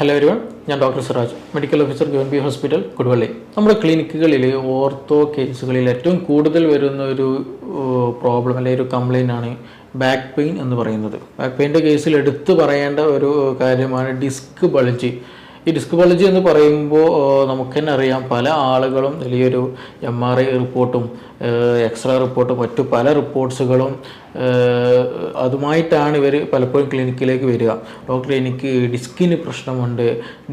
Hello everyone ഞാൻ doctor Suraj medical officer ഗവൺ ബി ഹോസ്പിറ്റൽ കൊടുവള്ളി. നമ്മുടെ ക്ലിനിക്കുകളിൽ ഓർത്തോ കേസുകളിൽ ഏറ്റവും കൂടുതൽ വരുന്ന ഒരു പ്രോബ്ലം അല്ലെങ്കിൽ ഒരു കംപ്ലൈന്റ് ആണ് ബാക്ക് പെയിൻ എന്ന് പറയുന്നത്. ബാക്ക് പെയിന്റെ കേസിൽ എടുത്തു പറയേണ്ട ഒരു കാര്യമാണ് ഡിസ്ക് ബൾജ് ഈ ഡിസ്ക് ബൾജ് എന്ന് പറയുമ്പോൾ നമുക്ക് തന്നെ അറിയാം പല ആളുകളും വലിയൊരു എം ആർ ഐ റിപ്പോർട്ടും എക്സ്റേ റിപ്പോർട്ടും മറ്റു പല റിപ്പോർട്ട്സുകളും അതുമായിട്ടാണ് ഇവർ പലപ്പോഴും ക്ലിനിക്കിലേക്ക് വരിക. ഡോക്ടർ എനിക്ക് ഡിസ്കിന് പ്രശ്നമുണ്ട്.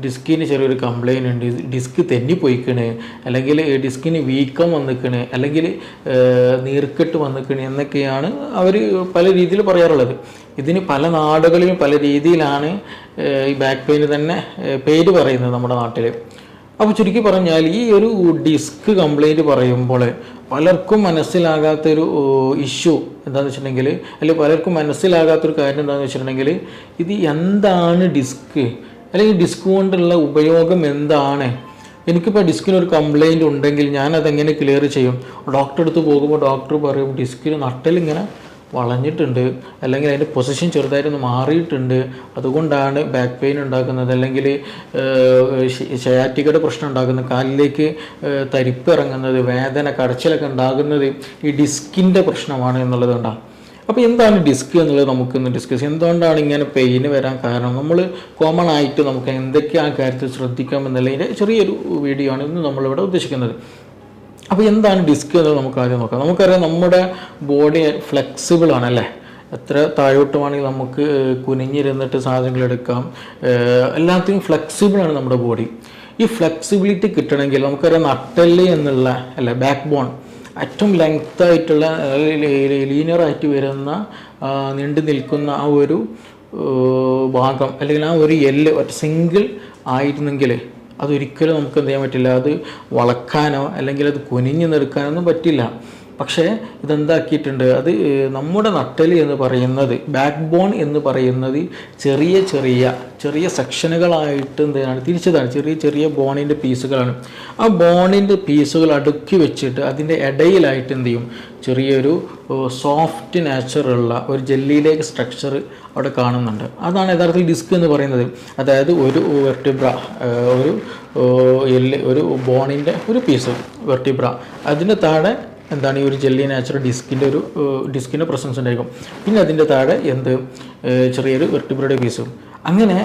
ഡിസ്കിന് ചെറിയൊരു കംപ്ലൈന്റ് ഉണ്ട്. ഡിസ്ക് തെന്നിപ്പോയിക്കണ്. അല്ലെങ്കിൽ ഡിസ്കിന് വീക്കം വന്നിക്കണ്. അല്ലെങ്കിൽ നീർക്കെട്ട് വന്നിക്കണ് എന്നൊക്കെയാണ് അവർ പല രീതിയിൽ പറയാറുള്ളത്. ഇതിന് പല നാടുകളിലും പല രീതിയിലാണ് ഈ ബാക്ക് പെയിന് തന്നെ പേര് പറയുന്നത് നമ്മുടെ നാട്ടിൽ അപ്പോൾ ചുരുക്കി പറഞ്ഞാൽ ഈ ഒരു ഡിസ്ക് കംപ്ലൈന്റ് പറയുമ്പോൾ പലർക്കും മനസ്സിലാകാത്തൊരു ഇഷ്യൂ എന്താണെന്ന് വെച്ചിട്ടുണ്ടെങ്കിൽ അല്ലെങ്കിൽ പലർക്കും മനസ്സിലാകാത്തൊരു കാര്യം എന്താണെന്ന് വെച്ചിട്ടുണ്ടെങ്കിൽ ഇത് എന്താണ് ഡിസ്ക് അല്ലെങ്കിൽ ഡിസ്ക് കൊണ്ടുള്ള ഉപയോഗം എന്താണ്? എനിക്കിപ്പോൾ ഡിസ്കിന് ഒരു കംപ്ലൈന്റ് ഉണ്ടെങ്കിൽ ഞാനതെങ്ങനെ ക്ലിയർ ചെയ്യും? ഡോക്ടറെ അടുത്ത് പോകുമ്പോൾ ഡോക്ടർ പറയും ഡിസ്കിന് നട്ടലിങ്ങനെ വളഞ്ഞിട്ടുണ്ട് അല്ലെങ്കിൽ അതിന്റെ പൊസിഷൻ ചെറുതായിട്ടൊന്ന് മാറിയിട്ടുണ്ട്. അതുകൊണ്ടാണ് ബാക്ക് പെയിൻ ഉണ്ടാക്കുന്നത് അല്ലെങ്കിൽ ഷയാറ്റിക്കയുടെ പ്രശ്നം ഉണ്ടാക്കുന്നത് കാലിലേക്ക് തരിപ്പ് ഇറങ്ങുന്നത് വേദന കടച്ചിലൊക്കെ ഉണ്ടാകുന്നത് ഈ ഡിസ്കിന്റെ പ്രശ്നമാണ് എന്നുള്ളത് കൊണ്ടാണ്. അപ്പോൾ എന്താണ് ഡിസ്ക് എന്നുള്ളത് നമുക്കൊന്ന് ഡിസ്കസ് ചെയ്യാം. എന്തുകൊണ്ടാണ് ഇങ്ങനെ പെയിന് വരാൻ കാരണം? നമ്മൾ കോമൺ ആയിട്ട് നമുക്ക് എന്തൊക്കെ ആ കാര്യത്തിൽ ശ്രദ്ധിക്കാം എന്നുള്ളതിന്റെ ചെറിയൊരു വീഡിയോ ആണ് ഇന്ന് നമ്മളിവിടെ ഉദ്ദേശിക്കുന്നത്. അപ്പോൾ എന്താണ് ഡിസ്ക് എന്ന് നമുക്ക് ആദ്യം നോക്കാം? നമുക്കറിയാം നമ്മുടെ ബോഡി ഫ്ലെക്സിബിൾ ആണല്ലേ എത്ര താഴോട്ട് വേണമെങ്കിൽ നമുക്ക് കുനിഞ്ഞിരുന്നിട്ട് സാധനങ്ങൾ എടുക്കാം. എല്ലാത്തിനും ഫ്ലെക്സിബിൾ ആണ് നമ്മുടെ ബോഡി ഈ ഫ്ലെക്സിബിലിറ്റി കിട്ടണമെങ്കിൽ നമുക്കറിയാം നട്ടൽ എന്നുള്ള അല്ല ബാക്ക് ബോൺ ഏറ്റവും ലെങ്ത് ആയിട്ടുള്ള ലീനിയർ ആയിട്ട് വരുന്ന നീണ്ടു നിൽക്കുന്ന ആ ഒരു ഭാഗം അല്ലെങ്കിൽ ആ ഒരു എല്ല് ഒറ്റ സിംഗിൾ ആയിരുന്നെങ്കിൽ അതൊരിക്കലും നമുക്ക് എന്ത് ചെയ്യാൻ പറ്റില്ല. അത് വളക്കാനോ അല്ലെങ്കിൽ അത് കുനിഞ്ഞു നിൽക്കാനോ ഒന്നും പറ്റില്ല. പക്ഷേ ഇതെന്താക്കിയിട്ടുണ്ട്? അത് നമ്മുടെ നട്ടൽ എന്ന് പറയുന്നത് ബാക്ക് ബോൺ എന്ന് പറയുന്നത് ചെറിയ ചെറിയ ചെറിയ സെക്ഷനുകളായിട്ട് എന്താണ് തിരിച്ചതാണ് ചെറിയ ചെറിയ ബോണിന്റെ പീസുകളാണ് ആ ബോണിന്റെ പീസുകൾ അടുക്കി വെച്ചിട്ട് അതിന്റെ ഇടയിലായിട്ട് എന്ത് ചെയ്യും? ചെറിയൊരു സോഫ്റ്റ് നാച്ചുറുള്ള ഒരു ജെല്ലിയിലേക്ക് സ്ട്രക്ചർ അവിടെ കാണുന്നുണ്ട്. അതാണ് യഥാർത്ഥത്തിൽ ഡിസ്ക് എന്ന് പറയുന്നത്. അതായത് ഒരു വെർട്ടിബ്ര ഒരു എല്ല് ഒരു ബോണിന്റെ ഒരു പീസ് വെർട്ടിബ്ര അതിന്റെ താഴെ എന്താണ് ഈ ഒരു ജെല്ലി നാച്ചുറൽ ഡിസ്കിന്റെ ഒരു ഡിസ്കിന്റെ പ്രസൻസ് ഉണ്ടായിരിക്കും. പിന്നെ അതിന്റെ താഴെ എന്ത് ചെറിയൊരു വെർട്ടിബ്രയുടെ പീസും. അങ്ങനെ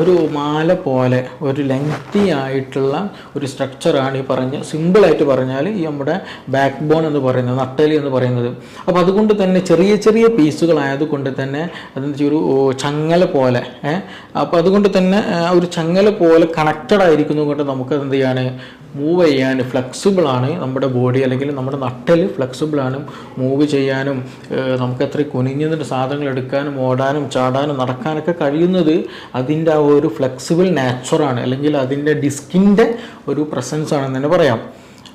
ഒരു മാല പോലെ ഒരു ലെങ്തി ആയിട്ടുള്ള ഒരു സ്ട്രക്ചറാണ് ഈ പറഞ്ഞ സിമ്പിളായിട്ട് പറഞ്ഞാൽ ഈ നമ്മുടെ ബാക്ക് ബോൺ എന്ന് പറയുന്നത് നട്ടലി എന്ന് പറയുന്നത്. അപ്പോൾ അതുകൊണ്ട് തന്നെ ചെറിയ ചെറിയ പീസുകളായതുകൊണ്ട് തന്നെ അതെന്ന് ഒരു ചങ്ങല പോലെ അപ്പോൾ അതുകൊണ്ട് തന്നെ ഒരു ചങ്ങല പോലെ കണക്റ്റഡ് ആയിരിക്കുന്നത് കൊണ്ട് നമുക്ക് എന്ത് ചെയ്യാണ് മൂവ് ചെയ്യാൻ ഫ്ലെക്സിബിളാണ് നമ്മുടെ ബോഡി അല്ലെങ്കിൽ നമ്മുടെ നട്ടൽ ഫ്ലെക്സിബിളാണ് മൂവ് ചെയ്യാനും നമുക്ക് എത്ര കുനിഞ്ഞതിന്റെ സാധനങ്ങൾ എടുക്കാനും ഓടാനും ചാടാനും നടക്കാനൊക്കെ കഴിയുന്നത് അതിന്റെ ആ ഒരു ഫ്ലെക്സിബിൾ നാച്ചുറാണ് അല്ലെങ്കിൽ അതിന്റെ ഡിസ്കിന്റെ ഒരു പ്രസൻസ് ആണെന്ന് തന്നെ പറയാം.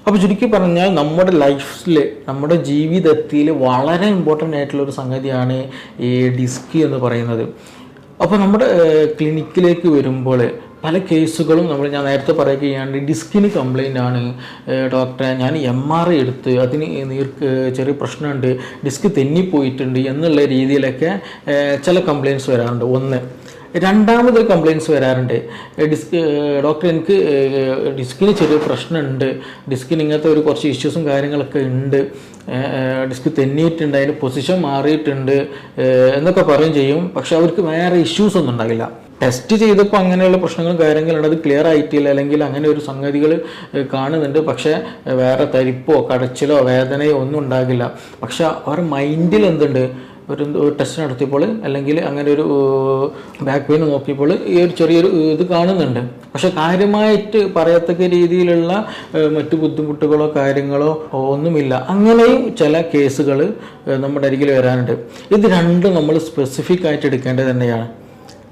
അപ്പോൾ ചുരുക്കി പറഞ്ഞാൽ നമ്മുടെ ലൈഫിൽ നമ്മുടെ ജീവിതത്തിൽ വളരെ ഇമ്പോർട്ടന്റ് ആയിട്ടുള്ള ഒരു സംഗതിയാണ് ഈ ഡിസ്ക് എന്ന് പറയുന്നത്. അപ്പോൾ നമ്മുടെ ക്ലിനിക്കിലേക്ക് വരുമ്പോൾ പല കേസുകളും നമ്മൾ ഞാൻ നേരത്തെ പറയുകയാണ് ഡിസ്കിന് കംപ്ലൈന്റ് ആണ്. ഡോക്ടറെ ഞാൻ എം ആർ ഐ എടുത്ത് അതിന് നീർക്ക് ചെറിയ പ്രശ്നമുണ്ട് ഡിസ്ക് തെന്നിപ്പോയിട്ടുണ്ട് എന്നുള്ള രീതിയിലൊക്കെ ചില കംപ്ലയിന്റ്സ് വരാറുണ്ട്. ഒന്ന് രണ്ടാമതൊരു കംപ്ലയിൻസ് വരാറുണ്ട്. ഡിസ്ക് ഡോക്ടർ എനിക്ക് ഡിസ്കിന് ചെറിയ പ്രശ്നമുണ്ട്. ഡിസ്കിന് ഇങ്ങനത്തെ ഒരു കുറച്ച് ഇഷ്യൂസും കാര്യങ്ങളൊക്കെ ഉണ്ട്. ഡിസ്ക് തെന്നിയിട്ടുണ്ട് അതിന്റെ പൊസിഷൻ മാറിയിട്ടുണ്ട് എന്നൊക്കെ പറയും ചെയ്യും. പക്ഷെ അവർക്ക് വേറെ ഇഷ്യൂസ് ഒന്നും ഉണ്ടാകില്ല. ടെസ്റ്റ് ചെയ്തപ്പോൾ അങ്ങനെയുള്ള പ്രശ്നങ്ങളും കാര്യങ്ങളുണ്ട്. അത് ക്ലിയർ ആയിട്ടില്ല. അല്ലെങ്കിൽ അങ്ങനെ ഒരു സംഗതികൾ കാണുന്നുണ്ട്. പക്ഷേ വേറെ തരിപ്പോ കടച്ചിലോ വേദനയോ ഒന്നും ഉണ്ടാകില്ല. പക്ഷെ അവർ മൈൻഡിൽ എന്തുണ്ട്? ഒരു ടെസ്റ്റ് നടത്തിയപ്പോൾ അല്ലെങ്കിൽ അങ്ങനെ ഒരു ബാക്ക് പെയിൻ നോക്കിയപ്പോൾ ഈ ഒരു ചെറിയൊരു ഇത് കാണുന്നുണ്ട്. പക്ഷെ കാര്യമായിട്ട് പറയത്തക്ക രീതിയിലുള്ള മറ്റു ബുദ്ധിമുട്ടുകളോ കാര്യങ്ങളോ ഒന്നുമില്ല. അങ്ങനെയും ചില കേസുകൾ നമ്മുടെ അരികിൽ വരാനുണ്ട്. ഇത് രണ്ടും നമ്മൾ സ്പെസിഫിക് ആയിട്ട് എടുക്കേണ്ടത് തന്നെയാണ്.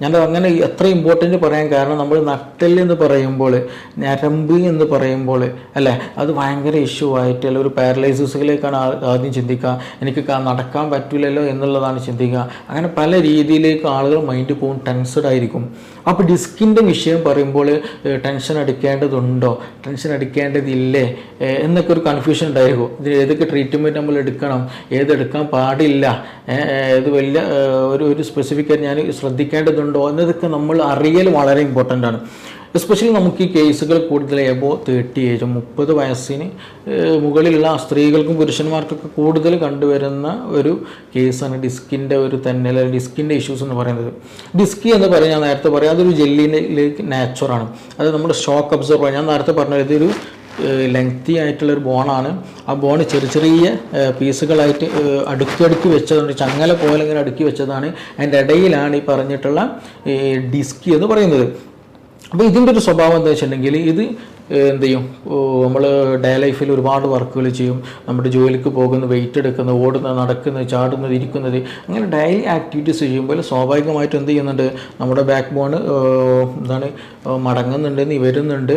ഞാൻ അങ്ങനെ എത്ര ഇമ്പോർട്ടന്റ് പറയാൻ കാരണം നമ്മൾ നട്ടൽ എന്ന് പറയുമ്പോൾ ഞരമ്പ് എന്ന് പറയുമ്പോൾ അല്ലേ? അത് ഭയങ്കര ഇഷ്യൂ ആയിട്ട് അല്ലെങ്കിൽ ഒരു പാരലൈസിസിലേക്കാണ് ആദ്യം ചിന്തിക്കുക. എനിക്ക് നടക്കാൻ പറ്റില്ലല്ലോ എന്നുള്ളതാണ് ചിന്തിക്കുക. അങ്ങനെ പല രീതിയിലേക്ക് ആളുകൾ മൈൻഡ് പോകും ടെൻസ്ഡ് ആയിരിക്കും. അപ്പോൾ ഡിസ്കിന്റെ വിഷയം പറയുമ്പോൾ ടെൻഷൻ അടിക്കേണ്ടതുണ്ടോ? ടെൻഷൻ അടിക്കേണ്ടതില്ലേ? എന്നൊക്കെ ഒരു കൺഫ്യൂഷൻ ഉണ്ടായിരിക്കും ഇതിന് ഏതൊക്കെ ട്രീറ്റ്മെന്റ് നമ്മൾ എടുക്കണം? ഏതെടുക്കാൻ പാടില്ല? ഇത് വലിയ ഒരു ഒരു സ്പെസിഫിക് ആയിട്ട് ഞാൻ ശ്രദ്ധിക്കേണ്ടതുണ്ടോ? എന്നതൊക്കെ നമ്മൾ അറിയൽ വളരെ ഇമ്പോർട്ടന്റ് ആണ്. എസ്പെഷ്യലി നമുക്ക് ഈ കേസുകൾ കൂടുതൽ എബോ തേർട്ടി ഏജ് മുപ്പത് വയസ്സിന് മുകളിലുള്ള സ്ത്രീകൾക്കും പുരുഷന്മാർക്കൊക്കെ കൂടുതൽ കണ്ടുവരുന്ന ഒരു കേസാണ് ഡിസ്കിന്റെ ഒരു തന്നെ അല്ലെങ്കിൽ ഡിസ്കിന്റെ ഇഷ്യൂസ് എന്ന് പറയുന്നത്. ഡിസ്കി എന്ന് പറയാൻ ഞാൻ നേരത്തെ പറയാം അതൊരു ജെല്ലിയിലേക്ക് നാച്ചുറാണ് അത് നമ്മുടെ ഷോക്ക് അബ്സോർബർ ഞാൻ നേരത്തെ പറഞ്ഞ ഇതൊരു ലെങ്തി ആയിട്ടുള്ള ഒരു ബോണാണ് ആ ബോൺ ചെറിയ ചെറിയ പീസുകളായിട്ട് ഏഹ്, അടുക്കി അടുക്കി വെച്ചതുകൊണ്ട് ചങ്ങല പോലെ ഇങ്ങനെ അടുക്കി വെച്ചതാണ്. അതിന്റെ ഇടയിലാണ് ഈ പറഞ്ഞിട്ടുള്ള ഈ ഡിസ്കി എന്ന് പറയുന്നത്. അപ്പോൾ ഇതിന്റെ ഒരു സ്വഭാവം എന്താ വെച്ചിട്ടുണ്ടെങ്കിൽ ഇത് എന്ത് ചെയ്യും? നമ്മൾ ഡേ ലൈഫിൽ ഒരുപാട് വർക്കുകൾ ചെയ്യും. നമ്മുടെ ജോലിക്ക് പോകുന്നത് വെയിറ്റ് എടുക്കുന്നത് ഓടുന്നത് നടക്കുന്നത് ചാടുന്നത് ഇരിക്കുന്നത് അങ്ങനെ ഡെയിലി ആക്ടിവിറ്റീസ് ചെയ്യുമ്പോൾ സ്വാഭാവികമായിട്ട് എന്ത് ചെയ്യുന്നുണ്ട്? നമ്മുടെ ബാക്ക് ബോൺ എന്താണ് മടങ്ങുന്നുണ്ട് നിവരുന്നുണ്ട് വരുന്നുണ്ട്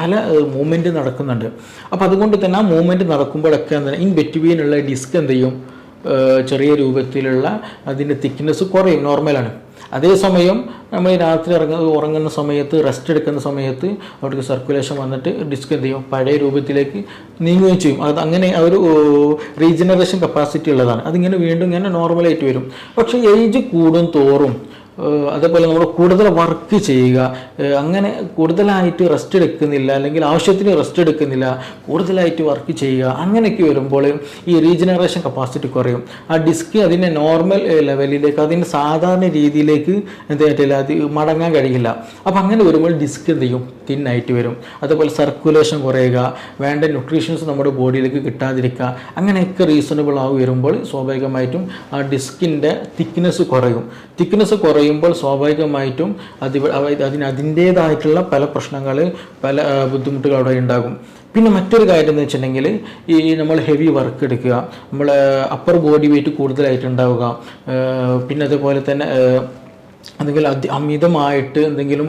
പല മൂവ്മെന്റ് നടക്കുന്നുണ്ട്. അപ്പോൾ അതുകൊണ്ട് തന്നെ ആ മൂവ്മെന്റ് നടക്കുമ്പോഴൊക്കെ എന്താണ് ഇൻ ബെറ്റ്വീനുള്ള ഡിസ്ക് എന്ത് ചെയ്യും? ചെറിയ രൂപത്തിലുള്ള അതിന്റെ തിക്നെസ് കുറയും. നോർമലാണ്. അതേസമയം നമ്മൾ രാത്രി ഇറങ്ങുന്ന ഉറങ്ങുന്ന സമയത്ത് റെസ്റ്റ് എടുക്കുന്ന സമയത്ത് അവിടേക്ക് സർക്കുലേഷൻ വന്നിട്ട് ഡിസ്ക് എന്ത് ചെയ്യും? പഴയ രൂപത്തിലേക്ക് നീങ്ങുകയും ചെയ്യും. അത് അങ്ങനെ ഒരു റീജനറേഷൻ കപ്പാസിറ്റി ഉള്ളതാണ്. അതിങ്ങനെ വീണ്ടും ഇങ്ങനെ നോർമലായിട്ട് വരും. പക്ഷേ ഏജ് കൂടും തോറും അതേപോലെ നമ്മൾ കൂടുതൽ വർക്ക് ചെയ്യുക അങ്ങനെ കൂടുതലായിട്ട് റെസ്റ്റ് എടുക്കുന്നില്ല അല്ലെങ്കിൽ ആവശ്യത്തിന് റെസ്റ്റ് എടുക്കുന്നില്ല കൂടുതലായിട്ട് വർക്ക് ചെയ്യുക അങ്ങനെയൊക്കെ വരുമ്പോൾ ഈ റീജനറേഷൻ കപ്പാസിറ്റി കുറയും. ആ ഡിസ്ക് അതിന്റെ നോർമൽ ലെവലിലേക്ക് അതിന്റെ സാധാരണ രീതിയിലേക്ക് എന്ത് പറ്റില്ല അത് മടങ്ങാൻ കഴിയില്ല. അപ്പോൾ അങ്ങനെ വരുമ്പോൾ ഡിസ്ക് എന്ത് ചെയ്യും? തിന്നായിട്ട് വരും. അതുപോലെ സർക്കുലേഷൻ കുറയുക വേണ്ട ന്യൂട്രീഷൻസ് നമ്മുടെ ബോഡിയിലേക്ക് കിട്ടാതിരിക്കുക അങ്ങനെയൊക്കെ റീസണബിൾ ആയി വരുമ്പോൾ സ്വാഭാവികമായിട്ടും ആ ഡിസ്കിന്റെ തിക്നെസ് കുറയും. തിക്നെസ് കുറയുമ്പോൾ സ്വാഭാവികമായിട്ടും അത് അതിന് അതിന്റേതായിട്ടുള്ള പല പ്രശ്നങ്ങൾ പല ബുദ്ധിമുട്ടുകൾ അവിടെ ഉണ്ടാകും. പിന്നെ മറ്റൊരു കാര്യം എന്ന് വെച്ചിട്ടുണ്ടെങ്കിൽ ഈ നമ്മൾ ഹെവി വർക്ക് എടുക്കുക നമ്മൾ അപ്പർ ബോഡി വെയിറ്റ് കൂടുതലായിട്ട് ഉണ്ടാവുക പിന്നെ അതുപോലെ തന്നെ അല്ലെങ്കിൽ അതി അമിതമായിട്ട് എന്തെങ്കിലും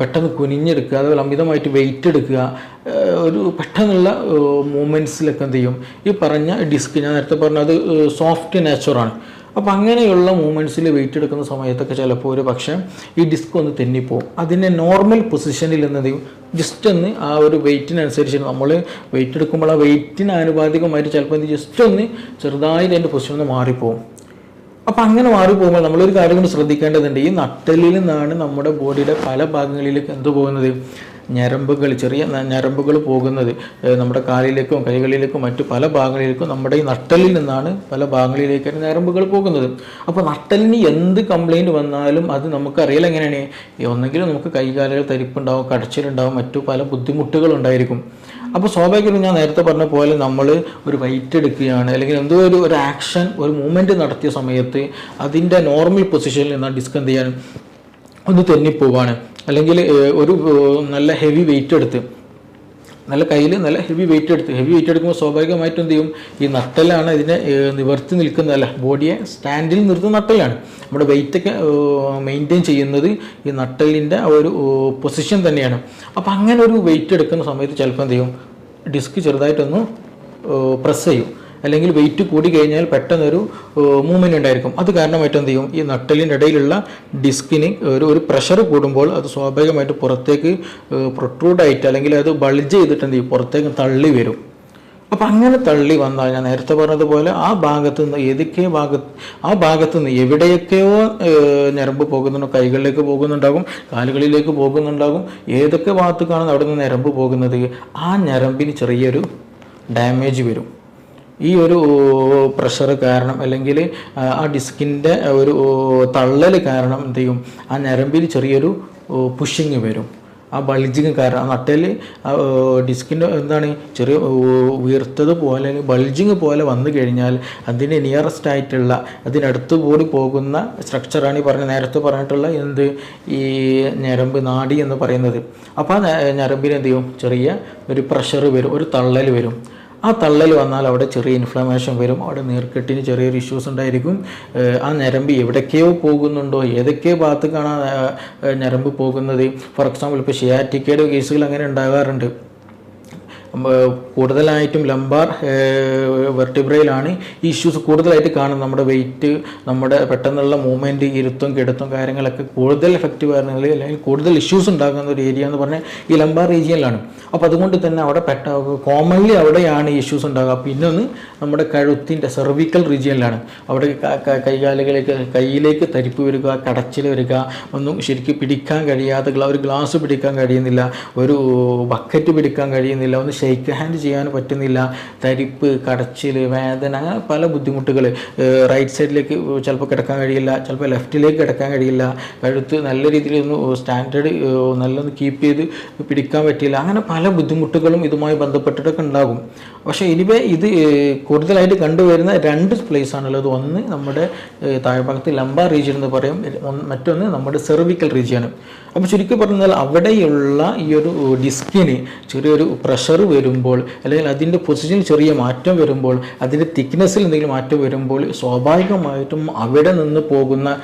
പെട്ടെന്ന് കുനിഞ്ഞെടുക്കുക അതുപോലെ അമിതമായിട്ട് വെയിറ്റ് എടുക്കുക ഒരു പെട്ടെന്നുള്ള മൂമെന്റ്സിലൊക്കെ എന്ത് ചെയ്യും? ഈ പറഞ്ഞ ഡിസ്ക് ഞാൻ നേരത്തെ പറഞ്ഞത് സോഫ്റ്റ് നേച്ചറാണ് അപ്പോൾ അങ്ങനെയുള്ള മൂമെന്റ്സിൽ വെയിറ്റ് എടുക്കുന്ന സമയത്തൊക്കെ ചിലപ്പോൾ ഒരു പക്ഷേ ഈ ഡിസ്ക് ഒന്ന് തെന്നിപ്പോവും. അതിന്റെ നോർമൽ പൊസിഷനിൽ എന്ത് ജസ്റ്റ് ഒന്ന് ആ ഒരു വെയിറ്റിനനുസരിച്ച് നമ്മൾ വെയിറ്റ് എടുക്കുമ്പോൾ ആ വെയിറ്റിന് ആനുപാതികമായിട്ട് ചിലപ്പോൾ ഇത് ജസ്റ്റ് ഒന്ന് ചെറുതായിട്ട് അതിന്റെ പൊസിഷൻ ഒന്ന് മാറിപ്പോവും. അപ്പോൾ അങ്ങനെ മാറി പോകുമ്പോൾ നമ്മളൊരു കാര്യം കൊണ്ട് ശ്രദ്ധിക്കേണ്ടതുണ്ട്. ഈ നട്ടലിൽ നിന്നാണ് നമ്മുടെ ബോഡിയുടെ പല ഭാഗങ്ങളിലേക്ക് എന്ത് പോകുന്നത്? ഞരമ്പുകൾ ചെറിയ ഞരമ്പുകൾ പോകുന്നത് നമ്മുടെ കാലിലേക്കും കൈകളിലേക്കും മറ്റു പല ഭാഗങ്ങളിലേക്കും നമ്മുടെ ഈ നട്ടലിൽ നിന്നാണ് പല ഭാഗങ്ങളിലേക്കാണ് ഞരമ്പുകൾ പോകുന്നത്. അപ്പോൾ നട്ടലിന് എന്ത് കംപ്ലൈന്റ് വന്നാലും അത് നമുക്കറിയില്ല എങ്ങനെയാണ്? ഒന്നെങ്കിലും നമുക്ക് കൈകാലുകൾ തരിപ്പുണ്ടാവും കടച്ചിലുണ്ടാവും മറ്റു പല ബുദ്ധിമുട്ടുകൾ ഉണ്ടായിരിക്കും. അപ്പോൾ സ്വാഭാവികമായിട്ടും ഞാൻ നേരത്തെ പറഞ്ഞ പോലെ നമ്മൾ ഒരു വെയിറ്റ് എടുക്കുകയാണ് അല്ലെങ്കിൽ എന്തോ ഒരു ഒരു ആക്ഷൻ ഒരു മൂവ്മെന്റ് നടത്തിയ സമയത്ത് അതിന്റെ നോർമൽ പൊസിഷനിൽ നിന്ന് ഡിസ്ക് എന്ത് ചെയ്യാൻ ഒന്ന് തെന്നിപ്പോവാണ്. അല്ലെങ്കിൽ ഒരു നല്ല ഹെവി വെയിറ്റ് എടുത്ത് നല്ല കയ്യിൽ നല്ല ഹെവി വെയിറ്റ് എടുത്ത് ഹെവി വെയിറ്റ് എടുക്കുമ്പോൾ സ്വാഭാവികമായിട്ടും എന്ത് ചെയ്യും? ഈ നട്ടലാണ് ഇതിനെ നിവർത്തി നിൽക്കുന്നതല്ല ബോഡിയെ സ്റ്റാൻഡിൽ നിർത്തുന്ന നട്ടലാണ് നമ്മുടെ വെയിറ്റൊക്കെ മെയിന്റെയിൻ ചെയ്യുന്നത് ഈ നട്ടലിന്റെ ആ ഒരു പൊസിഷൻ തന്നെയാണ്. അപ്പോൾ അങ്ങനെ ഒരു വെയിറ്റ് എടുക്കുന്ന സമയത്ത് ചിലപ്പോൾ എന്ത് ചെയ്യും? ഡിസ്ക് ചെറുതായിട്ടൊന്ന് പ്രസ് ചെയ്യും. അല്ലെങ്കിൽ വെയിറ്റ് കൂടി കഴിഞ്ഞാൽ പെട്ടെന്നൊരു മൂവ്മെന്റ് ഉണ്ടായിരിക്കും. അത് കാരണമായിട്ട് എന്ത് ചെയ്യും? ഈ നട്ടലിന്റെ ഇടയിലുള്ള ഡിസ്കിന് ഒരു ഒരു പ്രഷർ കൂടുമ്പോൾ അത് സ്വാഭാവികമായിട്ട് പുറത്തേക്ക് പ്രൊട്രൂഡായിട്ട് അല്ലെങ്കിൽ അത് ബൾജ് ചെയ്തിട്ട് എന്ത് ചെയ്യും? പുറത്തേക്ക് തള്ളി വരും. അപ്പം അങ്ങനെ തള്ളി വന്നാൽ ഞാൻ നേരത്തെ പറഞ്ഞതുപോലെ ആ ഭാഗത്ത് നിന്ന് ഏതൊക്കെ ഭാഗത്ത് ആ ഭാഗത്ത് നിന്ന് എവിടെയൊക്കെയോ ഞരമ്പ് പോകുന്നുണ്ടോ? കൈകളിലേക്ക് പോകുന്നുണ്ടാകും കാലുകളിലേക്ക് പോകുന്നുണ്ടാകും. ഏതൊക്കെ ഭാഗത്തേക്കാണ് അവിടെ നിന്ന് ഞരമ്പ് പോകുന്നത്? ആ ഞരമ്പിന് ചെറിയൊരു ഡാമേജ് വരും. ഈ ഒരു പ്രഷർ കാരണം അല്ലെങ്കിൽ ആ ഡിസ്കിന്റെ ഒരു തള്ളൽ കാരണം എന്ത് ചെയ്യും? ആ ഞരമ്പിൽ ചെറിയൊരു പുഷിങ് വരും. ആ ബൾജിങ് കാരണം ആ ഡിസ്കിന്റെ എന്താണ്? ചെറിയ ഉയർത്തത് പോലെ ബൾജിങ് പോലെ വന്നു കഴിഞ്ഞാൽ അതിന്റെ നിയറസ്റ്റ് ആയിട്ടുള്ള അതിനടുത്ത് കൂടി പോകുന്ന സ്ട്രക്ചറാണ് ഈ പറഞ്ഞ നേരത്തെ പറഞ്ഞിട്ടുള്ള എന്ത്? ഈ ഞരമ്പ് നാടി എന്ന് പറയുന്നത്. അപ്പോൾ ആ ഞരമ്പിന് എന്ത് ചെയ്യും? ചെറിയ ഒരു പ്രഷർ വരും ഒരു തള്ളൽ വരും. ആ തള്ളൽ വന്നാൽ അവിടെ ചെറിയ ഇൻഫ്ലമേഷൻ വരും. അവിടെ നീർക്കെട്ടിന് ചെറിയൊരു ഇഷ്യൂസ് ഉണ്ടായിരിക്കും. ആ ഞരമ്പ് എവിടേക്കോ പോകുന്നുണ്ടോ? ഏതൊക്കെ ഭാഗത്തേക്കാണ് ആ ഞരമ്പ് പോകുന്നത്. ഫോർ എക്സാമ്പിൾ ഇപ്പോൾ ഷിയാറ്റിക്കയുടെ കേസുകൾ അങ്ങനെ ഉണ്ടാകാറുണ്ട്. കൂടുതലായിട്ടും ലംബാർ വെർട്ടിബ്രയിലാണ് ഈ ഇഷ്യൂസ് കൂടുതലായിട്ട് കാണുന്നത്. നമ്മുടെ വെയിറ്റ് നമ്മുടെ പെട്ടെന്നുള്ള മൂവ്മെന്റ് ഇരുത്തും കിടത്തും കാര്യങ്ങളൊക്കെ കൂടുതൽ എഫക്റ്റീവ് ആയിരുന്നു അല്ലെങ്കിൽ കൂടുതൽ ഇഷ്യൂസ് ഉണ്ടാകുന്ന ഒരു ഏരിയ എന്ന് പറഞ്ഞാൽ ഈ ലംബാർ റീജിയനിലാണ് അപ്പോൾ അതുകൊണ്ട് തന്നെ അവിടെ പെട്ട കോമൺലി അവിടെയാണ് ഇഷ്യൂസ് ഉണ്ടാകുക. പിന്നെ ഒന്ന് നമ്മുടെ കഴുത്തിന്റെ സെർവിക്കൽ റീജിയനിലാണ് അവിടെ കൈകാലുകളിലേക്ക് കയ്യിലേക്ക് തരിപ്പ് വരിക കടച്ചിൽ വരിക ഒന്നും ശരിക്കും പിടിക്കാൻ കഴിയാത്ത ഒരു ഗ്ലാസ് പിടിക്കാൻ കഴിയുന്നില്ല ഒരു ബക്കറ്റ് പിടിക്കാൻ കഴിയുന്നില്ല ഒന്ന് ഷെയ്ക്ക് ഹാൻഡ് ചെയ്യാൻ പറ്റുന്നില്ല. തരിപ്പ് കടച്ചിൽ വേദന അങ്ങനെ പല ബുദ്ധിമുട്ടുകൾ റൈറ്റ് സൈഡിലേക്ക് ചിലപ്പോൾ കിടക്കാൻ കഴിയില്ല ചിലപ്പോൾ ലെഫ്റ്റിലേക്ക് കിടക്കാൻ കഴിയില്ല. കഴുത്ത് നല്ല രീതിയിൽ ഒന്ന് സ്റ്റാൻഡേർഡ് നല്ലൊന്ന് കീപ്പ് ചെയ്ത് പിടിക്കാൻ പറ്റില്ല അങ്ങനെ പല ബുദ്ധിമുട്ടുകളും ഇതുമായി ബന്ധപ്പെട്ടിട്ടൊക്കെ ഉണ്ടാകും. പക്ഷേ ഇനിവേ ഇത് കൂടുതലായിട്ട് കണ്ടുവരുന്ന രണ്ട് പ്ലേസ് ആണുള്ളത്. ഒന്ന് നമ്മുടെ താഴ്ഭാഗത്ത് ലംബാർ റീജിയൻ എന്ന് പറയും. മറ്റൊന്ന് നമ്മുടെ സെർവിക്കൽ റീജിയൻ അപ്പോൾ ചുരുക്കി പറഞ്ഞാൽ അവിടെയുള്ള ഈ ഒരു ഡിസ്കിന് ചെറിയൊരു പ്രഷർ വരുമ്പോൾ അല്ലെങ്കിൽ അതിന്റെ പൊസിഷനിൽ ചെറിയ മാറ്റം വരുമ്പോൾ അതിന്റെ തിക്നെസ്സിൽ എന്തെങ്കിലും മാറ്റം വരുമ്പോൾ സ്വാഭാവികമായിട്ടും അവിടെ നിന്ന് പോകുന്ന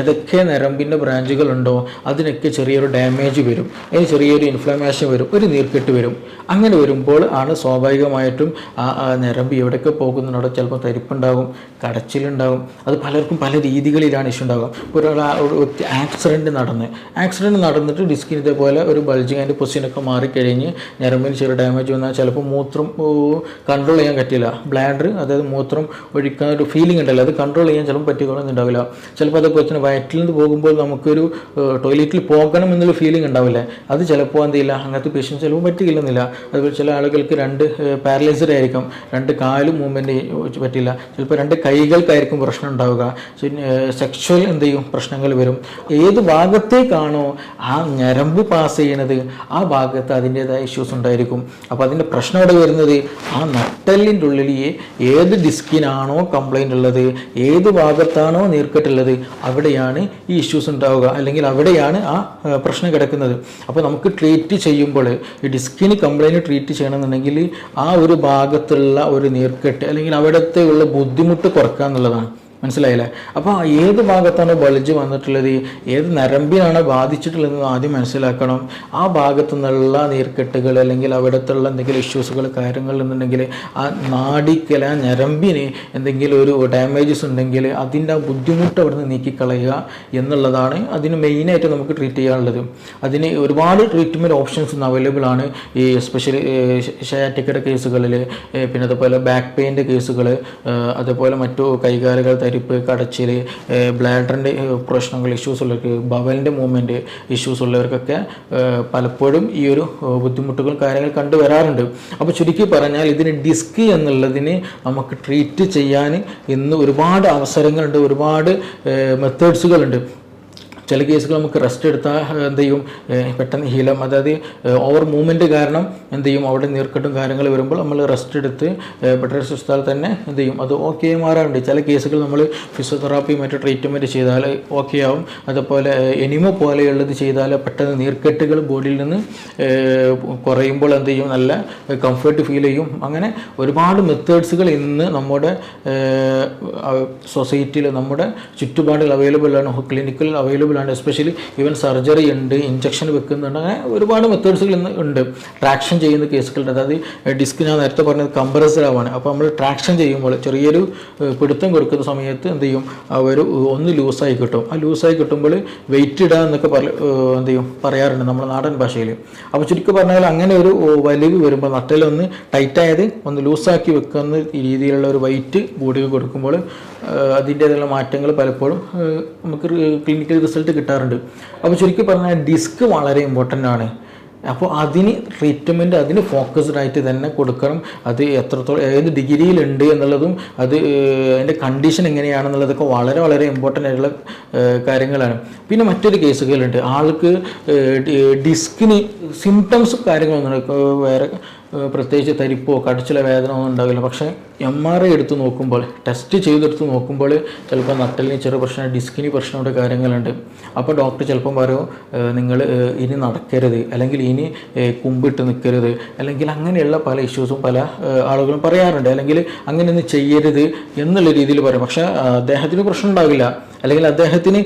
ഏതൊക്കെ നരമ്പിന്റെ ബ്രാഞ്ചുകളുണ്ടോ അതിനൊക്കെ ചെറിയൊരു ഡാമേജ് വരും. അതിന് ചെറിയൊരു ഇൻഫ്ലമേഷൻ വരും. ഒരു നീർക്കെട്ട് വരും. അങ്ങനെ വരുമ്പോൾ ആണ് സ്വാഭാവികമായിട്ടും ആ നരമ്പ് എവിടെയൊക്കെ പോകുന്നുണ്ടോ ചിലപ്പോൾ തരിപ്പുണ്ടാകും കടച്ചിലുണ്ടാകും. അത് പലർക്കും പല രീതികളിലാണ് ഇഷ്യൂ ഉണ്ടാകും ഒരാൾ ഒരു ആക്സിഡന്റ് നടന്ന് ആക്സിഡന്റ് നടന്നിട്ട് ഡിസ്കിന് ഇതേപോലെ ഒരു ബൾജിങ് അതിന്റെ പൊസിഷനൊക്കെ മാറിക്കഴിഞ്ഞ് ഞരമ്പിന് ചെറിയ ഡാമേജ് വന്നാൽ ചിലപ്പോൾ മൂത്രം കൺട്രോൾ ചെയ്യാൻ പറ്റില്ല. ബ്ലാഡർ അതായത് മൂത്രം ഒഴിക്കാൻ ഒരു ഫീലിംഗ് ഉണ്ടല്ലോ. അത് കൺട്രോൾ ചെയ്യാൻ ചിലപ്പോൾ പറ്റുകയൊന്നും ഉണ്ടാവില്ല ചിലപ്പോൾ അതേപോലെ തന്നെ വയറ്റിൽ നിന്ന് പോകുമ്പോൾ നമുക്കൊരു ടോയ്ലറ്റിൽ പോകണം എന്നുള്ള ഫീലിംഗ് ഉണ്ടാവില്ലേ അത് ചിലപ്പോൾ എന്ത് ചെയ്യില്ല? അങ്ങനത്തെ പേഷ്യൻസ് ചിലപ്പോൾ പറ്റിക്കില്ലെന്നില്ല. അതുപോലെ ചില ആളുകൾക്ക് രണ്ട് പാരലൈസ്ഡ് ആയിരിക്കും. രണ്ട് കാലും മൂവ്മെന്റ് പറ്റില്ല. ചിലപ്പോൾ രണ്ട് കൈകൾക്കായിരിക്കും പ്രശ്നം ഉണ്ടാവുക. സെക്ഷൽ എന്ത് ചെയ്യും? പ്രശ്നങ്ങൾ വരും. ഏത് ഭാഗത്തേക്കാണോ ആ ഞരമ്പ് പാസ് ചെയ്യണത് ആ ഭാഗത്ത് അതിന്റെതായ ഇഷ്യൂസ് ഉണ്ടായിരിക്കും. അപ്പോൾ അതിന്റെ പ്രശ്നം ഇവിടെ വരുന്നത് ആ നട്ടലിന്റെ ഉള്ളിൽ ഏത് ഡിസ്കിനാണോ കംപ്ലൈന്റ് ഉള്ളത് ഏത് ഭാഗത്താണോ നീർക്കെട്ടുള്ളത് അവിടെയാണ് ഈ ഇഷ്യൂസ് ഉണ്ടാവുക. അല്ലെങ്കിൽ അവിടെയാണ് ആ, പ്രശ്നം കിടക്കുന്നത്. അപ്പോൾ നമുക്ക് ട്രീറ്റ് ചെയ്യുമ്പോൾ ഈ ഡിസ്കിന് കംപ്ലൈന്റ് ട്രീറ്റ് ചെയ്യണമെന്നുണ്ടെങ്കിൽ ആ ഒരു ഭാഗത്തുള്ള ഒരു നീർക്കെട്ട് അല്ലെങ്കിൽ അവിടുത്തെ ഉള്ള ബുദ്ധിമുട്ട് കുറക്കുക എന്നുള്ളതാണ്. മനസ്സിലായില്ലേ? അപ്പോൾ ഏത് ഭാഗത്താണ് ബൾജ് വന്നിട്ടുള്ളത്? ഏത് നരമ്പിനാണ് ബാധിച്ചിട്ടുള്ളത് ആദ്യം മനസ്സിലാക്കണം. ആ ഭാഗത്തു നിന്നുള്ള നീർക്കെട്ടുകൾ അല്ലെങ്കിൽ അവിടത്തുള്ള എന്തെങ്കിലും ഇഷ്യൂസുകൾ കാര്യങ്ങൾ എന്നുണ്ടെങ്കിൽ ആ നാടിക്കല ഞരമ്പിന് എന്തെങ്കിലും ഒരു ഡാമേജസ് ഉണ്ടെങ്കിൽ അതിന്റെ ആ ബുദ്ധിമുട്ട് അവിടെ നിന്ന് നീക്കിക്കളയുക എന്നുള്ളതാണ് അതിന് മെയിനായിട്ട് നമുക്ക് ട്രീറ്റ് ചെയ്യാനുള്ളത്. അതിന് ഒരുപാട് ട്രീറ്റ്മെന്റ് ഓപ്ഷൻസ് ഇന്ന് അവൈലബിൾ ആണ്. ഈ സ്പെഷ്യലി ഷയാറ്റിക്കയുടെ കേസുകളിൽ പിന്നെ അതുപോലെ ബാക്ക് പെയിന്റെ കേസുകൾ അതുപോലെ മറ്റു കൈകാലുകൾ തരിപ്പ് കടച്ചിൽ ബ്ലാഡറിന്റെ പ്രശ്നങ്ങൾ ഇഷ്യൂസ് ഉള്ളവർക്ക് ബവലിന്റെ മൂവ്മെന്റ് ഇഷ്യൂസ് ഉള്ളവർക്കൊക്കെ പലപ്പോഴും ഈ ഒരു ബുദ്ധിമുട്ടുകൾ കാര്യങ്ങൾ കണ്ടുവരാറുണ്ട് അപ്പോൾ ചുരുക്കി പറഞ്ഞാൽ ഇതിന് ഡിസ്ക് എന്നുള്ളതിന് നമുക്ക് ട്രീറ്റ് ചെയ്യാൻ ഇന്ന് ഒരുപാട് അവസരങ്ങളുണ്ട് ഒരുപാട് മെത്തേഡ്സുകളുണ്ട് ചില കേസുകൾ നമുക്ക് റെസ്റ്റ് എടുത്താൽ എന്ത് ചെയ്യും? പെട്ടെന്ന് ഹീലം അതായത് ഓവർ മൂവ്മെന്റ് കാരണം എന്ത് ചെയ്യും? അവിടെ നീർക്കെട്ടും കാര്യങ്ങൾ വരുമ്പോൾ നമ്മൾ റെസ്റ്റ് എടുത്ത് ബെറ്റർ റെസ്റ്റ് തന്നെ എന്ത് ചെയ്യും? അത് ഓക്കെ മാറാറുണ്ട്. ചില കേസുകൾ നമ്മൾ ഫിസിയോതെറാപ്പി മറ്റു ട്രീറ്റ്മെന്റ് ചെയ്താൽ ഓക്കെ ആവും. അതുപോലെ എനിമ പോലെയുള്ളത് ചെയ്താൽ പെട്ടെന്ന് നീർക്കെട്ടുകൾ ബോഡിയിൽ നിന്ന് കുറയുമ്പോൾ എന്ത് ചെയ്യും? നല്ല കംഫർട്ട് ഫീൽ ചെയ്യും. അങ്ങനെ ഒരുപാട് മെത്തേഡ്സുകൾ ഇന്ന് നമ്മുടെ സൊസൈറ്റിയിൽ നമ്മുടെ ചുറ്റുപാടുകൾ അവൈലബിൾ ആണ്. ക്ലിനിക്കിൽ അവൈലബിൾ ആണ്. എസ്പെഷ്യലി ഈവൻ സർജറി ഉണ്ട് ഇഞ്ചക്ഷൻ വെക്കുന്നുണ്ട് അങ്ങനെ ഒരുപാട് മെത്തേഡ്സുകൾ ഇന്ന് ഉണ്ട്. ട്രാക്ഷൻ ചെയ്യുന്ന കേസുകളുണ്ട് അതായത് ഡിസ്ക് ഞാൻ നേരത്തെ പറഞ്ഞത് കംപ്രസ്ഡ് ആവാണ്. അപ്പോൾ നമ്മൾ ട്രാക്ഷൻ ചെയ്യുമ്പോൾ ചെറിയൊരു പിടുത്തം കൊടുക്കുന്ന സമയത്ത് എന്ത് ചെയ്യും? അവർ ഒന്ന് ലൂസായി കിട്ടും. ആ ലൂസായി കിട്ടുമ്പോൾ വെയിറ്റ് ഇടുക എന്നൊക്കെ പറ എന്ത് ചെയ്യും? പറയാറുണ്ട് നമ്മുടെ നാടൻ ഭാഷയിൽ. അപ്പോൾ ചുരുക്കി പറഞ്ഞാൽ അങ്ങനെ ഒരു വലിവ് വരുമ്പോൾ നട്ടിലൊന്ന് ടൈറ്റായത് ഒന്ന് ലൂസാക്കി വെക്കുന്ന രീതിയിലുള്ള ഒരു വെയിറ്റ് ബോഡിക്ക് കൊടുക്കുമ്പോൾ അതിന്റേതായുള്ള മാറ്റങ്ങൾ പലപ്പോഴും നമുക്ക് ക്ലിനിക്കൽ റിസൾട്ട് കിട്ടാറുണ്ട്. അപ്പോൾ ശരിക്കും പറഞ്ഞാൽ ഡിസ്ക് വളരെ ഇമ്പോർട്ടന്റ് ആണ്. അപ്പോൾ അതിന് ട്രീറ്റ്മെന്റ് അതിന് ഫോക്കസ്ഡ് ആയിട്ട് തന്നെ കൊടുക്കണം. അത് എത്രത്തോളം ഏത് ഡിഗ്രിയിലുണ്ട് എന്നുള്ളതും അത് അതിന്റെ കണ്ടീഷൻ എങ്ങനെയാണെന്നുള്ളതൊക്കെ വളരെ വളരെ ഇമ്പോർട്ടന്റ് ആയിട്ടുള്ള കാര്യങ്ങളാണ്. പിന്നെ മറ്റൊരു കേസുകളുണ്ട് ആൾക്ക് ഡിസ്കിന് സിംറ്റംസും കാര്യങ്ങളൊന്നും വേറെ പ്രത്യേകിച്ച് തരിപ്പോ കടിച്ചില വേദന ഒന്നും ഉണ്ടാവില്ല. പക്ഷേ എം ആർ ഐ എടുത്ത് നോക്കുമ്പോൾ ടെസ്റ്റ് ചെയ്തെടുത്ത് നോക്കുമ്പോൾ ചിലപ്പോൾ നട്ടലിന് ചെറിയ പ്രശ്നം ഡിസ്കിന് പ്രശ്നമുണ്ട് കാര്യങ്ങളുണ്ട്. അപ്പോൾ ഡോക്ടർ ചിലപ്പം പറയും നിങ്ങൾ ഇനി നടക്കരുത്. അല്ലെങ്കിൽ ഇനി കുമ്പിട്ട് നിൽക്കരുത് അല്ലെങ്കിൽ അങ്ങനെയുള്ള പല ഇഷ്യൂസും പല ആളുകളും പറയാറുണ്ട്. അല്ലെങ്കിൽ അങ്ങനെയൊന്നും ചെയ്യരുത് എന്നുള്ള രീതിയിൽ പറയും. പക്ഷേ അദ്ദേഹത്തിന് പ്രശ്നം ഉണ്ടാവില്ല. അല്ലെങ്കിൽ അദ്ദേഹത്തിന്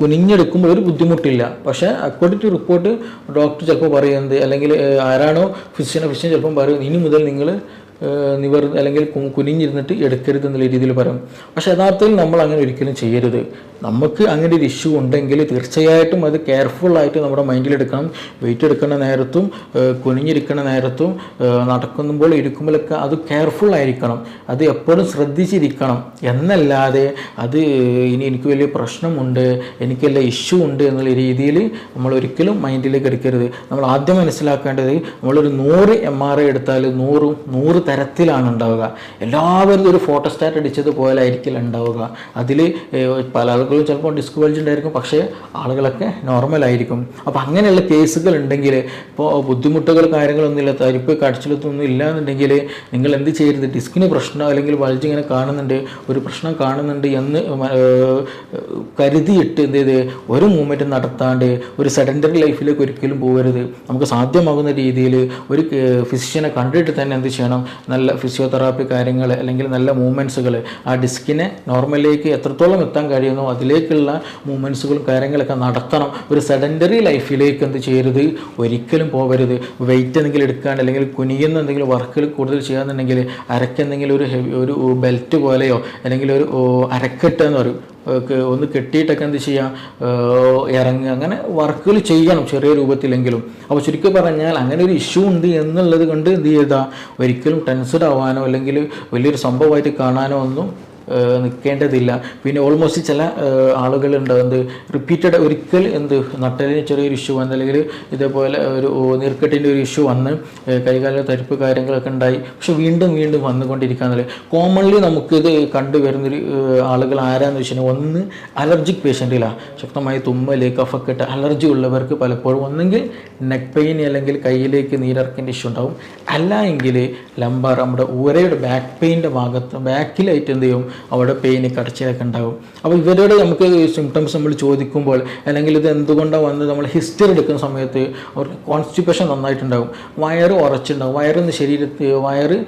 കുനിഞ്ഞെടുക്കുമ്പോൾ ഒരു ബുദ്ധിമുട്ടില്ല. പക്ഷേ അക്കോർഡിംഗ് ടു റിപ്പോർട്ട് ഡോക്ടർ ചിലപ്പോൾ പറയുന്നത് അല്ലെങ്കിൽ ആരാണോ ഫിസിഷ്യൻ ഫിസിഷ്യൻ ചിലപ്പം പറയുന്നത് ഇനി മുതൽ നിങ്ങൾ നിവർ അല്ലെങ്കിൽ കുനിഞ്ഞിരുന്നിട്ട് എടുക്കരുത് എന്നുള്ള രീതിയിൽ പറയും. പക്ഷേ യഥാർത്ഥത്തിൽ നമ്മൾ അങ്ങനെ ഒരിക്കലും ചെയ്യരുത്. നമുക്ക് അങ്ങനെ ഒരു ഇഷ്യൂ ഉണ്ടെങ്കിൽ തീർച്ചയായിട്ടും അത് കെയർഫുള്ളായിട്ട് നമ്മുടെ മൈൻഡിൽ എടുക്കണം. വെയിറ്റ് എടുക്കുന്ന നേരത്തും കുനിഞ്ഞിരിക്കുന്ന നേരത്തും നടക്കുമ്പോൾ ഇരിക്കുമ്പോഴൊക്കെ അത് കെയർഫുൾ ആയിരിക്കണം. അത് എപ്പോഴും ശ്രദ്ധിച്ചിരിക്കണം. എന്നല്ലാതെ അത് ഇനി എനിക്ക് വലിയ പ്രശ്നമുണ്ട് എനിക്ക് വലിയ ഇഷ്യൂ ഉണ്ട് എന്നുള്ള രീതിയിൽ നമ്മൾ ഒരിക്കലും മൈൻഡിലേക്ക് എടുക്കരുത്. നമ്മൾ ആദ്യം മനസ്സിലാക്കേണ്ടത് നമ്മളൊരു നൂറ് എം ആർ ഐ എടുത്താൽ നൂറും നൂറ് തരത്തിലാണ് ഉണ്ടാവുക എല്ലാവരും ഒരു ഫോട്ടോസ്റ്റാറ്റ് അടിച്ചതുപോലെ ആയിരിക്കില്ല ഉണ്ടാവുക അതിൽ പല ആളുകളും ചിലപ്പോൾ ഡിസ്ക് ബൾജ് ഉണ്ടായിരിക്കും പക്ഷേ ആളുകളൊക്കെ നോർമൽ ആയിരിക്കും. അപ്പോൾ അങ്ങനെയുള്ള കേസുകൾ ഉണ്ടെങ്കിൽ ഇപ്പോൾ ബുദ്ധിമുട്ടുകൾ കാര്യങ്ങളൊന്നുമില്ല തരിപ്പ് കടിച്ചിലൊന്നും ഇല്ല എന്നുണ്ടെങ്കിൽ നിങ്ങൾ എന്ത് ചെയ്യരുത്? ഡിസ്കിന് പ്രശ്നം അല്ലെങ്കിൽ ബൾജ് ഇങ്ങനെ കാണുന്നുണ്ട് ഒരു പ്രശ്നം കാണുന്നുണ്ട് എന്ന് കരുതിയിട്ട് എന്ത് ചെയ്ത്? ഒരു മൂവ്മെന്റ് നടത്താണ്ട് ഒരു സെഡന്ററി ലൈഫിലേക്ക് ഒരിക്കലും പോകരുത്. നമുക്ക് സാധ്യമാകുന്ന രീതിയിൽ ഒരു ഫിസിഷ്യനെ കണ്ടിട്ട് തന്നെ എന്ത് ചെയ്യണം? നല്ല ഫിസിയോതെറാപ്പി കാര്യങ്ങൾ അല്ലെങ്കിൽ നല്ല മൂവ്മെന്റ്സുകൾ ആ ഡിസ്കിനെ നോർമലിലേക്ക് എത്രത്തോളം എത്താൻ കഴിയുന്നു അതിലേക്കുള്ള മൂവ്മെന്റ്സുകളും കാര്യങ്ങളൊക്കെ നടത്തണം. ഒരു സെഡന്ററി ലൈഫിലേക്ക് എന്ത് ചെയ്യരുത്? ഒരിക്കലും പോകരുത് വെയിറ്റ് എന്തെങ്കിലും എടുക്കാണ്ട് അല്ലെങ്കിൽ കുനിയുന്ന എന്തെങ്കിലും വർക്കുകൾ കൂടുതൽ ചെയ്യാന്നുണ്ടെങ്കിൽ അരക്കെന്തെങ്കിലും ഒരു ഹെവി ഒരു ബെൽറ്റ് പോലെയോ അല്ലെങ്കിൽ ഒരു അരക്കെട്ട് എന്ന് പറയും. ഒന്ന് കെട്ടിയിട്ടൊക്കെ എന്ത് ചെയ്യാം ഏഹ് ഇറങ്ങുക അങ്ങനെ വർക്കുകൾ ചെയ്യണം ചെറിയ രൂപത്തിലെങ്കിലും. അപ്പോൾ ശരിക്കും പറഞ്ഞാൽ അങ്ങനെ ഒരു ഇഷ്യൂ ഉണ്ട് എന്നുള്ളത് കണ്ട് എന്ത് ചെയ്താൽ ഒരിക്കലും ടെൻസ്ഡ് ആവാനോ അല്ലെങ്കിൽ വലിയൊരു സംഭവമായിട്ട് കാണാനോ ഒന്നും നിൽക്കേണ്ടതില്ല പിന്നെ ഓൾമോസ്റ്റ് ചില ആളുകൾ ആളുകളുണ്ട്. എന്ത് റിപ്പീറ്റഡ് ഒരിക്കൽ എന്ത് നട്ടലിന് ചെറിയൊരു ഇഷ്യൂ വന്ന് അല്ലെങ്കിൽ ഇതേപോലെ ഒരു നീർക്കെട്ടിന്റെ ഒരു ഇഷ്യൂ വന്ന് കൈകാല തരിപ്പ് കാര്യങ്ങളൊക്കെ ഉണ്ടായി. പക്ഷെ വീണ്ടും വീണ്ടും വന്നുകൊണ്ടിരിക്കാന്നുള്ളത് കോമൺലി നമുക്കിത് കണ്ടുവരുന്നൊരു ആളുകൾ ആരാന്ന് വെച്ചാൽ ഒന്ന് അലർജിക് പേഷ്യന്റിലാണ് ശക്തമായി തുമ്മൽ കഫക്കെട്ട് അലർജി ഉള്ളവർക്ക് പലപ്പോഴും ഒന്നെങ്കിൽ നെക്ക് പെയിൻ അല്ലെങ്കിൽ കയ്യിലേക്ക് നീരിറക്കിന്റെ ഇഷ്യൂ ഉണ്ടാവും. അല്ല എങ്കിൽ ലംബാർ നമ്മുടെ ഊരയുടെ ബാക്ക് പെയിന്റെ ഭാഗത്ത് ബാക്കിലായിട്ട് എന്ത് ചെയ്യും? അവിടെ പെയിന് കടച്ചിലൊക്കെ ഉണ്ടാകും. അപ്പോൾ ഇവരോട് നമുക്ക് സിംറ്റംസ് നമ്മൾ ചോദിക്കുമ്പോൾ അല്ലെങ്കിൽ ഇത് എന്തുകൊണ്ടാണ് വന്നത്? നമ്മൾ ഹിസ്റ്ററി എടുക്കുന്ന സമയത്ത് അവർക്ക് കോൺസ്റ്റിപ്പേഷൻ നന്നായിട്ടുണ്ടാകും. വയറ് ഉറച്ചുണ്ടാകും വയറിന്ന് ശരീരത്തിൽ വയറ്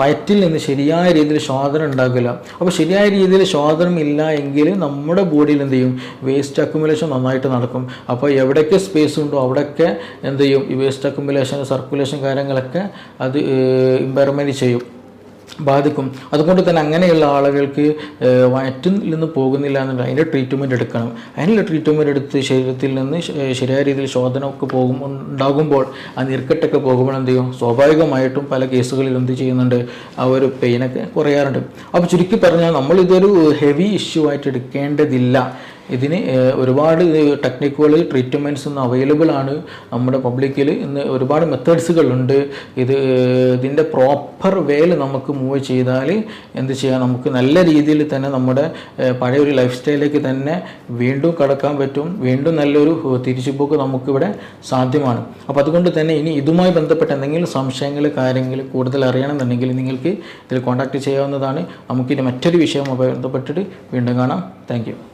വയറ്റിൽ നിന്ന് ശരിയായ രീതിയിൽ ശോധന ഉണ്ടാകില്ല. അപ്പോൾ ശരിയായ രീതിയിൽ ശോധനം ഇല്ല എങ്കിൽ നമ്മുടെ ബോഡിയിൽ എന്ത് ചെയ്യും? വേസ്റ്റ് അക്യുമുലേഷൻ നന്നായിട്ട് നടക്കും. അപ്പോൾ എവിടെയൊക്കെ സ്പേസ് ഉണ്ടോ അവിടെയൊക്കെ എന്ത് ചെയ്യും? ഈ വേസ്റ്റ് അക്യുമുലേഷൻ സർക്കുലേഷൻ കാര്യങ്ങളൊക്കെ അത് ഇമ്പയർമെന്റ് ചെയ്യും. ബാധിക്കും. അതുകൊണ്ട് തന്നെ അങ്ങനെയുള്ള ആളുകൾക്ക് വയറ്റിൽ നിന്ന് പോകുന്നില്ല എന്നുണ്ടെങ്കിൽ അതിന്റെ ട്രീറ്റ്മെന്റ് എടുക്കണം. അതിനുള്ള ട്രീറ്റ്മെന്റ് എടുത്ത് ശരീരത്തിൽ നിന്ന് ശരിയായ രീതിയിൽ ശോധനമൊക്കെ പോകും ഉണ്ടാകുമ്പോൾ ആ നീർക്കെട്ടൊക്കെ പോകുമ്പോൾ എന്ത് ചെയ്യും? സ്വാഭാവികമായിട്ടും പല കേസുകളിൽ എന്ത് ചെയ്യുന്നുണ്ട്? ആ ഒരു പെയിനൊക്കെ കുറയാറുണ്ട്. അപ്പോൾ ചുരുക്കി പറഞ്ഞാൽ നമ്മൾ ഇതൊരു ഹെവി ഇഷ്യൂ ആയിട്ട് എടുക്കേണ്ടതില്ല. ഇതിന് ഒരുപാട് ടെക്നിക്കുകൾ ട്രീറ്റ്മെന്റ്സ് ഒന്നും അവൈലബിൾ ആണ് നമ്മുടെ പബ്ലിക്കിൽ ഇന്ന് ഒരുപാട് മെത്തേഡ്സുകളുണ്ട് ഇത് ഇതിന്റെ പ്രോപ്പർ വേയിൽ നമുക്ക് മൂവ് ചെയ്താൽ എന്ത് ചെയ്യാം? നമുക്ക് നല്ല രീതിയിൽ തന്നെ നമ്മുടെ പഴയ ഒരു ലൈഫ് സ്റ്റൈലിലേക്ക് തന്നെ വീണ്ടും കടക്കാൻ പറ്റും. വീണ്ടും നല്ലൊരു തിരിച്ചുപോക്ക് നമുക്കിവിടെ സാധ്യമാണ്. അപ്പോൾ അതുകൊണ്ട് തന്നെ ഇനി ഇതുമായി ബന്ധപ്പെട്ട എന്തെങ്കിലും സംശയങ്ങൾ കാര്യങ്ങൾ കൂടുതൽ അറിയണമെന്നുണ്ടെങ്കിൽ നിങ്ങൾക്ക് ഇതിൽ കോൺടാക്ട് ചെയ്യാവുന്നതാണ്. നമുക്കിനി മറ്റൊരു വിഷയവുമായി ബന്ധപ്പെട്ടിട്ട് വീണ്ടും കാണാം. താങ്ക്